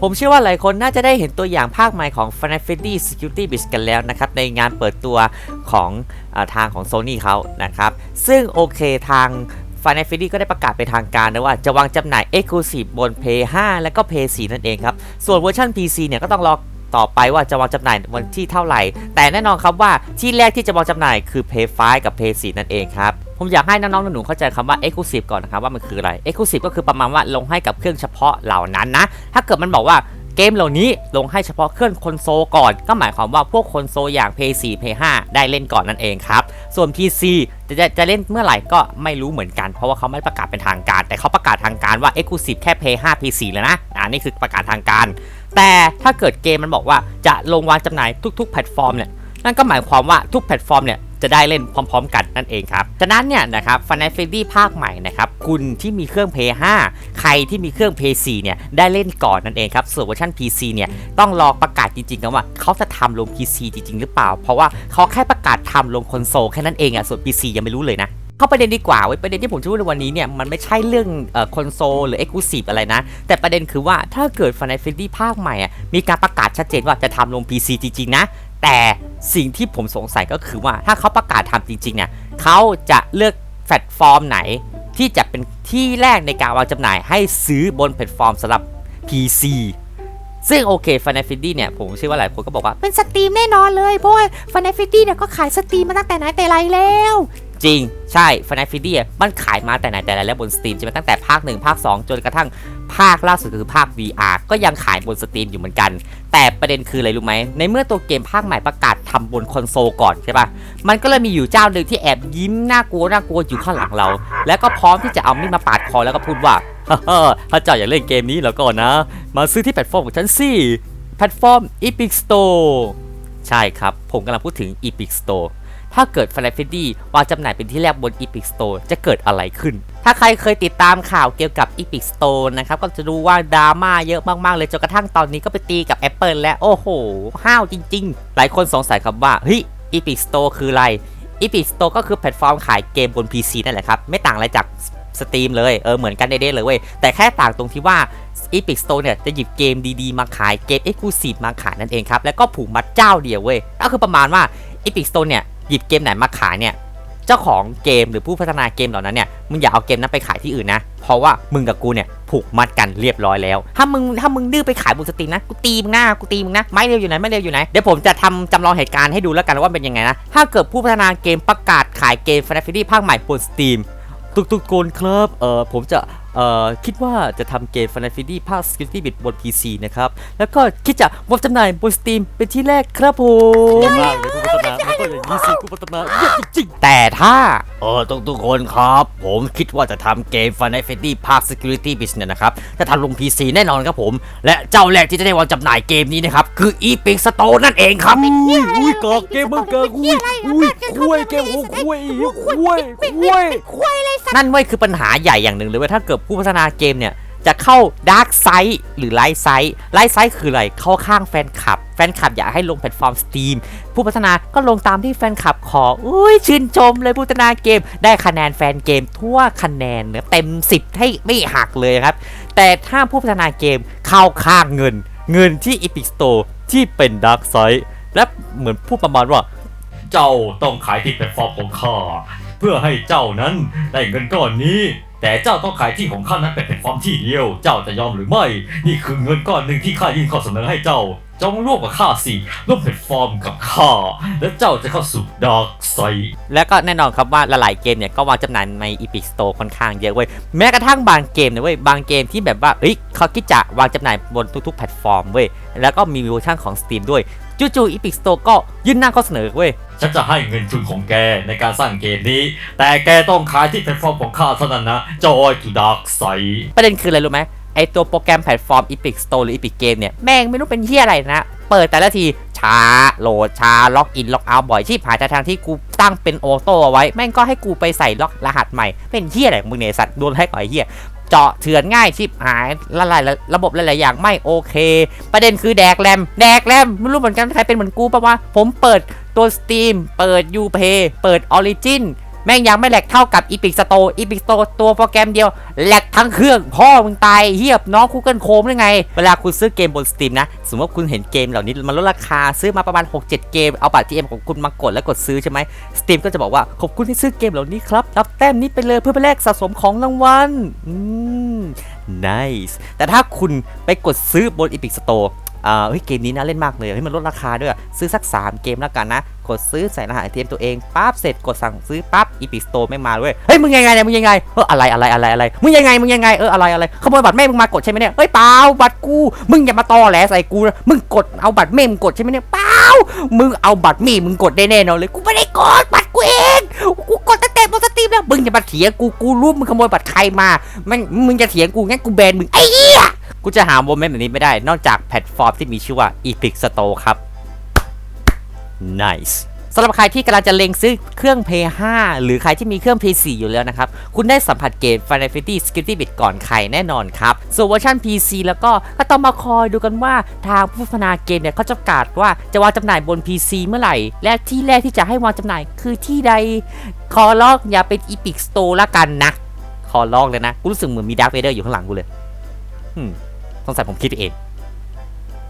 ผมเชื่อว่าหลายคนน่าจะได้เห็นตัวอย่างภาคใหม่ของ Final Fantasy Security Breach กันแล้วนะครับ ในงานเปิดตัวของอทางของ Sony เขานะครับ ซึ่งโอเคทาง Final Fantasy ก็ได้ประกาศเป็นทางการนะว่าจะวางจำหน่าย Exclusive บน Play 5 และก็ Play 4 นั่นเองครับ ส่วนเวอร์ชัน PC เนี่ยก็ต้องรอต่อไปว่าจะวางจำหน่ายวันที่เท่าไหร่ แต่แน่นอนครับว่าที่แรกที่จะวางจำหน่ายคือ Play 5 กับ Play 4 นั่นเองครับ ผมอยากให้น้องๆหนูๆเข้าใจคำว่า Exclusive ก่อนนะครับว่ามันคืออะไร Exclusive ก็คือประมาณว่าลงให้กับเครื่องเฉพาะเหล่านั้นนะ ถ้าเกิดมันบอกว่าเกมเหล่านี้ลงให้เฉพาะเครื่องคอนโซลก่อน ก็หมายความว่าพวกคอนโซลอย่าง Play 4 Play 5ได้เล่นก่อนนั่นเองครับ ส่วน PC จะจะจะเล่นเมื่อไหร่ก็ไม่รู้เหมือนกัน เพราะว่าเขาไม่ประกาศเป็นทางการ แต่เขาประกาศทางการว่า Exclusive แค่ Play 5 Play 4แล้วนะอ่านี่คือประกาศทางการ แต่ถ้าเกิดเกมมันบอกว่าจะลงวางจำหน่ายทุก ๆ แพลตฟอร์มเนี่ยนั่นก็หมายความว่าทุกแพลตฟอร์มเนี่ย จะได้เล่นพร้อม ๆ กันนั่นเองครับฉะนั้นเนี่ยนะครับ Final Fantasy ภาคใหม่นะครับคุณที่มีเครื่อง Play 5ใครที่มีเครื่อง Play 4เนี่ยได้เล่นก่อนนั่นเองครับส่วนเวอร์ชัน PC เนี่ยต้องรอประกาศจริงๆกันว่าเขาจะทำลง PC จริง ๆ หรือเปล่า เพราะว่าเขาแค่ประกาศทำลงคอนโซลแค่นั้นเองอะส่วน PC ยังไม่รู้เลยนะเข้าประเด็นดีกว่าเว้ยประเด็นที่ผมจะพูดในวันนี้เนี่ยมันไม่ใช่เรื่องอคอนโซลหรือ Exclusive อะไรนะ แต่ประเด็นคือว่าถ้าเกิด Final Fantasy ภาคใหม่อะมีการประกาศชัดเจนว่าจะทำลง PC จริงๆนะ แต่สิ่งที่ผมสงสัยก็คือว่าถ้าเขาประกาศทำจริงๆเนี่ยเขาจะเลือกแพลตฟอร์มไหน ที่จะเป็นที่แรกในการวางจำหน่ายให้ซื้อบนแพลตฟอร์มสำหรับ PC ซึ่งโอเค Final Fantasy เนี่ยผมเชื่อว่าหลายคนก็บอกว่าเป็นสตรีมแน่นอนเลยเพราะว่าฟันไอฟิตี้เนี่ยก็ขายสตรีมมาตั้งแต่ไหนแต่ไรแล้ว จริง ใช่ Final Fantasy มันขายมาแต่ไหนแต่ไรแล้วบนสตรีมใช่ไหมตั้งแต่ภาค 1 ภาค 2 จนกระทั่งภาคล่าสุดคือภาค VR ก็ยังขายบนสตรีมอยู่เหมือนกัน แต่ประเด็นคืออะไรรู้ไหม ในเมื่อตัวเกมภาคใหม่ประกาศทำบนคอนโซลก่อนใช่ปะมันก็เลยมีอยู่เจ้าหนึ่งที่แอบยิ้มน่ากลัวน่ากลัวอยู่ข้างหลังเรา แล้วก็พร้อมที่จะเอามีดมาปาดคอแล้วก็พูดว่าฮ่าฮ่าถ้าเจ้าอยากเล่นเกมนี้แล้วก็นะ มาซื้อที่แพลตฟอร์มของฉันสิแพลตฟอร์ม Epic Store ใช่ครับ ผมกำลังพูดถึง Epic Store ถ้าเกิด Final Fantasy วางจำหน่ายเป็นที่แรกบน Epic Store จะเกิดอะไรขึ้น ถ้าใครเคยติดตามข่าวเกี่ยวกับ Epic Store นะครับ ก็จะรู้ว่าดราม่าเยอะมากๆเลยจนกระทั่งตอนนี้ก็ไปตีกับ Apple แล้วโอ้โห ห้าวจริง ๆ หลายคนสงสัยครับว่าเฮ้ย Epic Store คืออะไร Epic Store ก็คือแพลตฟอร์มขายเกมบน PC นั่นแหละครับไม่ต่างอะไรจากสตรีมเลยเออเหมือนกันเด้เลยเว้ยแต่แค่ต่างตรงที่ว่า Epic Store เนี่ยจะหยิบเกมดีๆ มาขายเกม Exclusive มาขายนั่นเองครับ แล้วก็ผูกมัดเจ้าเดียวเว้ยก็คือประมาณว่า Epic Store เนี่ย หยิบเกมไหนมาขายเนี่ยเจ้าของเกมหรือผู้พัฒนาเกมเหล่านั้นเนี่ยมึงอย่าเอาเกมนั้นไปขายที่อื่นนะ เพราะว่ามึงกับกูเนี่ยผูกมัดกันเรียบร้อยแล้ว ถ้ามึงถ้ามึงดื้อไปขายบนสตรีมนะกูตีมึงหน้ากูตีมึงนะไม่เร็วอยู่ไหนไม่เร็วอยู่ไหนเดี๋ยวผมจะทำจำลองเหตุการณ์ให้ดูแล้วกันว่าเป็นยังไงนะถ้าเกิดผู้พัฒนาเกมประกาศขายเกม Final Fantasy ภาคใหม่บนสตรีมทุกๆคนครับเอ่อผมจะเอ่อคิดว่าจะทำเกม Final Fantasy ภาค Security Bit บน PC นะครับ แล้วก็คิดจะวางจำหน่ายบน Steam เป็นที่แรกครับผมมากเลย ผู้พัฒนามันก็อย่างนี้สิผู้พัฒนาเยี่ยมจริงๆแต่ถ้า เออทุกๆคนครับ ผมคิดว่าจะทำเกม Final Fantasy ภาค Security Bit เนี่ยนะครับ จะทำลง PC แน่นอนครับผม และเจ้าแรกที่จะได้วางจำหน่ายเกมนี้นะครับ คือ Epic Store นั่นเองครับอุ้ยกอกเกมมึงเกออุ้ยอุ้ยคุยเกมโอ้คุยคุยคุยควายเลยสัตว์นั่นเว้ยคือปัญหาใหญ่อย่างหนึ่งเลยเว้ยถ้าเกิดผู้พัฒนาเกมเนี่ย จะเข้าดาร์กไซ e ์หรือไลท์ไซ e ์ไลท์ไซ e ์คืออะไรเข้าข้างแฟนคลับ แฟนคลับอยากให้ลงแพลตฟอร์ม Steam ผู้พัฒนาก็ลงตามที่แฟนคลับขออุ้ยชื่นชมเลยผู้พัฒนาเกม ได้คะแนนแฟนเกมทั่วคะแนนเนี่ยเต็ม 10 ให้ไม่หักเลยครับ แต่ถ้าผู้พัฒนาเกมเข้าข้างเงิน เงินที่ Epic Store ที่เป็นดาร์กไซ e ์และเหมือนพูดประมาณว่า เจ้าต้องขายที่แพลตฟอร์มของข้าเพื่อให้เจ้านั้นได้เงินก้อนนี้ แต่เจ้าต้องขายที่ของข้านั้นเป็นแพลตฟอร์มที่เดียว เจ้าจะยอมหรือไม่ นี่คือเงินก้อนหนึ่งที่ข้ายื่นข้อเสนอให้เจ้า จงร่วมกับข้าสิร่วมแพลตฟอร์มกับข้า และเจ้าจะเข้าสู่ดาร์กไซแล้วก็แน่นอนครับว่าหลายๆเกมเนี่ยก็วางจำหน่ายใน Epic Store ค่อนข้างเยอะเว้ยแม้กระทั่งบางเกมเนี่ยเว้ยบางเกมที่แบบว่าเฮ้ยเขาคิดจะวางจำหน่ายบนทุกๆแพลตฟอร์มเว้ยแล้วก็มีเวอร์ชันของ Steam ด้วย จู่ๆ Epic Store ก็ยื่นหน้าข้อเสนอเว้ย ฉันจะให้เงินทุนของแกในการสร้างเกมนี้ แต่แกต้องขายที่แพลตฟอร์มของข้าเท่านั้นนะ Joy to Dark Side ประเด็นคืออะไรรู้ไหมไอตัวโปรแกรมแพลตฟอร์ม Epic Store หรือ Epic Game เนี่ย แม่งไม่รู้เป็นเฮียอะไรนะ เปิดแต่ละทีช้า โหลดช้า ล็อกอิน ล็อกเอาท์บ่อยชีพหายแต่ทางที่กูตั้งเป็นออโต้เอาไว้ แม่งก็ให้กูไปใส่ล็อกรหัสใหม่ เป็นเฮียอะไรของมึงเนี่ยไอ้สัตว์โดนให้ก่อยเฮีย เจาะเถื่อนง่ายชิบหายละลายระบบหลายๆอย่างไม่โอเค ประเด็นคือแดกแรม แดกแรมไม่รู้เหมือนกันใครเป็นเหมือนกูปะวะผมเปิดตัว Steam เปิด Uplay เปิด Origin แม่งยังไม่แหลกเท่ากับ Epic Store Epic Store ตัวโปรแกรมเดียวแหลกทั้งเครื่อง พ่อมึงตายเฮียบน้อง Google Chrome ได้ไง เวลาคุณซื้อเกมบน Steam นะ สมมติว่าคุณเห็นเกมเหล่านี้มันลดราคาซื้อมาประมาณ 6-7 เกม เอาบัตร GM ของคุณมากดแล้วกดซื้อใช่ไหม Steam ก็จะบอกว่าขอบคุณที่ซื้อเกมเหล่านี้ครับรับแต้มนี้ไปเลยเพื่อไปแลกสะสมของรางวัลอืม nice แต่ถ้าคุณไปกดซื้อบน Epic Store อ่า เฮ้ยเกมนี้น่าเล่นมากเลยเฮ้ยมันลดราคาด้วยซื้อสัก 3 เกมแล้วกันนะ กดซื้อใส่รหัสไอเทมตัวเองปั๊บเสร็จกดสั่งซื้อปั๊บ Epic Store ไม่มาด้ยเฮ้ยมึงยังไงเนี่ยมึงยังไงเอออะไรอะไรอะไรอะไรมึงยังไงมึงยังไงเอออะไรอะไรขโมยบัตรแม่มึงมากดใช่ไหมเนี่ยเฮ้ยเปล่าบัตรกูมึงอย่ามาตอแหลใส่กูนะมึงกดเอาบัตรแม่มึงกดใช่ไหมเนี่ยเปล่ามึงเอาบัตรแม่มึงกดได้แน่นอนเลยกูไม่ได้กดบัตรกูเองกูกดตั้งแต่บนสตรีมแล้วมึงอย่ามาเถียงกูกูรู้มึงขโมยบัตรใครมามึงมึงจะเถียงกูงั้นกูแบนมึงไอ้เหี้ย กูจะหาโมเมนต์แบบนี้ไม่ได้ นอกจากแพลตฟอร์มที่มีชื่อว่า Epic Store ครับ nice สำหรับใครที่กำลังจะเล็งซื้อเครื่อง Play 5หรือใครที่มีเครื่อง Play 4อยู่แล้วนะครับ คุณได้สัมผัสเกม Final Fantasy Security Bit ก่อนใครแน่นอนครับ ส่วนเวอร์ชัน PC แล้วก็ก็ต้องมาคอยดูกันว่าทางผู้พัฒนาเกมเนี่ยเขาจะประกาศว่าจะวางจำหน่ายบน PC เมื่อไหร่ และที่แรกที่จะให้วางจำหน่ายคือที่ใด ขอลอกอย่าเป็น Epic Store ละกันนะ ขอลอกเลยนะ กูรู้สึกเหมือนมี Dark Vader อยู่ข้างหลังกูเลยอืม สงสัยผมคิดเอง